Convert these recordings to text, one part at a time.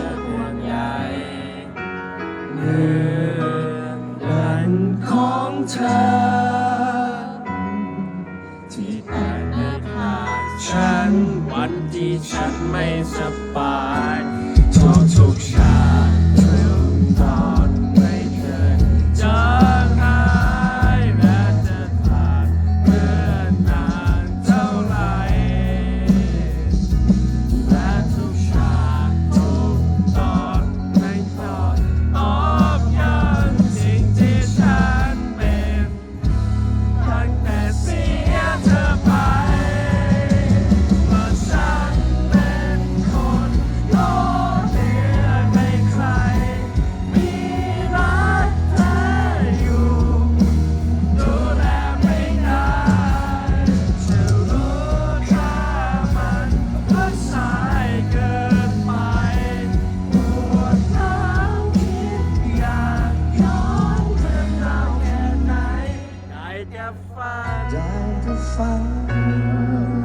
ห่งื่องดันของเธอ ที่อาจนาพาฉันวันที่ฉันไม่สบายทุกทุกชาติ 放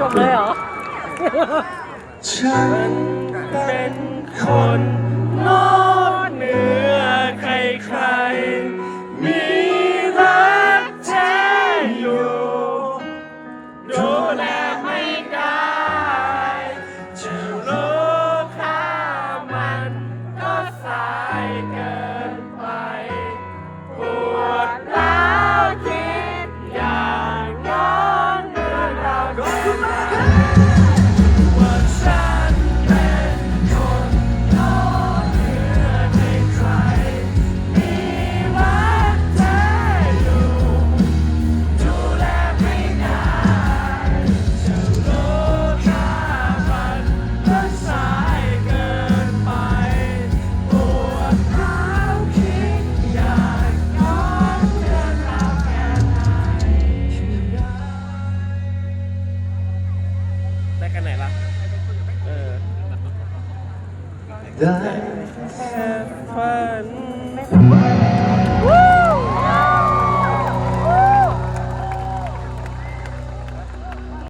จบเลยเหรอ ฉันเป็นคนนอก have fun